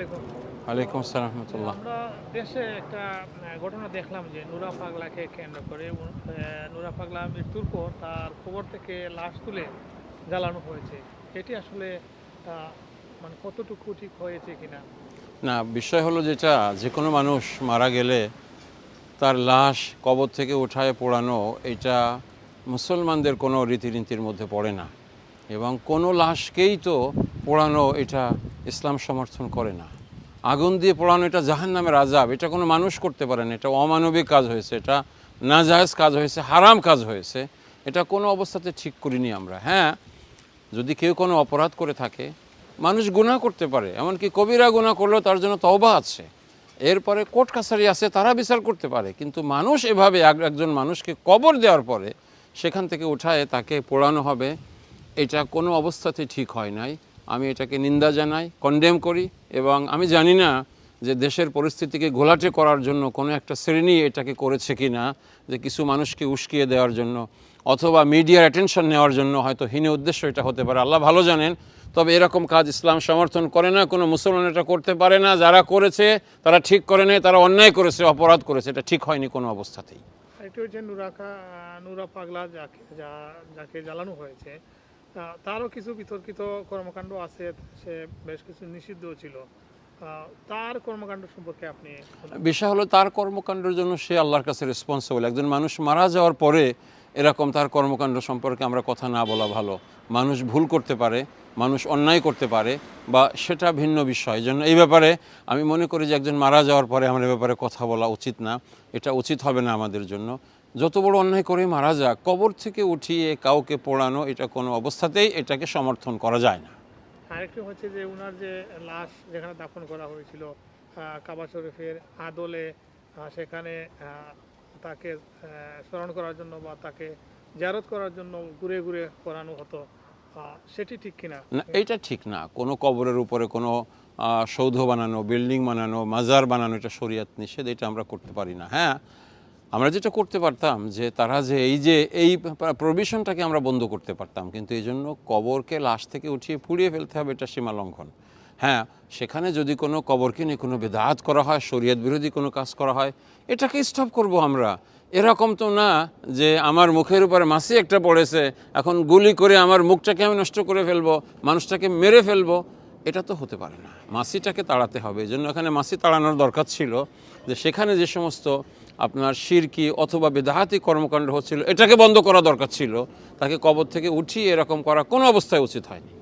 আলাইকুম। ওয়ালাইকুম আসসালাম রহমতুল্লাহ। আমরা দেশে একটা ঘটনা দেখলাম যে নুরা পাগলাকে কেন্দ্র করে। নুরা পাগলা মৃত্যুর পর তার খবর থেকে লাশ তুলে জ্বালানো হয়েছে। এটি আসলে মানে কতটুকু ঠিক হয়েছে কিনা? না বিষয় হলো যেটা যে কোনো মানুষ মারা গেলে তার লাশ কবর থেকে উঠায় পোড়ানো এটা মুসলমানদের কোনো রীতিনীতির মধ্যে পড়ে না। এবং কোনো লাশকেই তো পোড়ানো এটা ইসলাম সমর্থন করে না। আগুন দিয়ে পোড়ানো এটা জাহান নামের আজাব এটা কোনো মানুষ করতে পারে না, এটা অমানবিক কাজ হয়েছে, এটা নাজায়েজ কাজ হয়েছে, হারাম কাজ হয়েছে, এটা কোনো অবস্থাতে ঠিক করিনি আমরা। হ্যাঁ যদি কেউ কোনো অপরাধ করে থাকে, মানুষ গুনাহ করতে পারে, এমনকি কবিরা গুনাহ করলেও তার জন্য তওবা আছে। এরপরে কোর্ট কাছারি আছে, তারা বিচার করতে পারে, কিন্তু মানুষ এভাবে এক- একজন মানুষকে কবর দেওয়ার পরে সেখান থেকে উঠায় তাকে পোড়ানো হবে। এটা কোনো অবস্থাতে ঠিক হয় নাই। আমি এটাকে নিন্দা জানাই কন্ডেম করি এবং আমি জানি না যে দেশের পরিস্থিতিকে ঘোলাটে করার জন্য কোনো একটা শ্রেণি এটাকে করেছে কি না যে কিছু মানুষকে উস্কিয়ে দেওয়ার জন্য অথবা মিডিয়ার অ্যাটেনশন নেওয়ার জন্য হয়তো হীন উদ্দেশ্য এটা হতে পারে। আল্লাহ ভালো জানেন, তবে এরকম কাজ ইসলাম সমর্থন করে না, কোনো মুসলমান এটা করতে পারে না। যারা করেছে, তারা ঠিক করে নেই, তারা অন্যায় করেছে, অপরাধ করেছে, এটা ঠিক হয়নি কোনো অবস্থাতেই। নুরা পাগলা যাকে যা, যাকে জ্বালানো হয়েছে তারও কিছু বিতর্কিত কর্মকাণ্ড আছে, সে বেশ কিছু নিষিদ্ধ ছিল। তার কর্মকাণ্ড সম্পর্কে আপনি বিষয় হলো, তার কর্মকাণ্ডের জন্য সে আল্লাহর কাছে রেসপন্সিবল একজন মানুষ মারা যাওয়ার পরে এরকম তার কর্মকাণ্ড সম্পর্কে আমরা কথা না বলা ভালো। মানুষ ভুল করতে পারে, মানুষ অন্যায় করতে পারে, বা সেটা ভিন্ন বিষয়। জন্য এই ব্যাপারে আমি মনে করি যে একজন মারা যাওয়ার পরে আমার ব্যাপারে কথা বলা উচিত না। এটা উচিত হবে না আমাদের জন্য। যত বড় অন্যায় করে মারা যাক কবর থেকে উঠিয়ে কাউকে পোড়ানো এটা কোনো অবস্থাতেই এটাকে সমর্থন করা যায় না। আরেকটি হচ্ছে যে ওনার যে লাশ যেখানে দাফন করা হয়েছিল কাবা শরীফের আদলে সেখানে তাকে স্মরণ করার জন্য বা তাকে জারত করার জন্য ঘুরে ঘুরে করানো হতো সেটি ঠিক কিনা? না এইটা ঠিক না। কোনো কবরের উপরে কোনো সৌধ বানানো বিল্ডিং বানানো মাজার বানানো এটা শরীয়ত নিষেধ এটা আমরা করতে পারি না। হ্যাঁ আমরা যেটা করতে পারতাম যে তারা যে এই যে এই প্রভিশনটাকে আমরা বন্ধ করতে পারতাম, কিন্তু এই জন্য কবরকে লাশ থেকে উঠিয়ে পুড়িয়ে ফেলতে হবে এটা সীমা লঙ্ঘন হ্যাঁ সেখানে যদি কোনো কবরকে নিয়ে কোনো বেদাত করা হয়, শরীয়ত বিরোধী কোনো কাজ করা হয়, এটাকে স্টপ করব আমরা। এরকম তো না যে আমার মুখের উপরে মাসি একটা পড়েছে, এখন গুলি করে আমার মুখটাকে আমি নষ্ট করে ফেলব, মানুষটাকে মেরে ফেলব, এটা তো হতে পারে না। মাসিটাকে তাড়াতে হবে। এই জন্য এখানে মাসি তাড়ানোর দরকার ছিল যে সেখানে যে সমস্ত আপনার শিরকি অথবা বেদাহাতি কর্মকাণ্ড হচ্ছিল, এটাকে বন্ধ করা দরকার ছিল, তাকে কবর থেকে উঠিয়ে এরকম করা কোনো অবস্থায় উচিত হয়নি।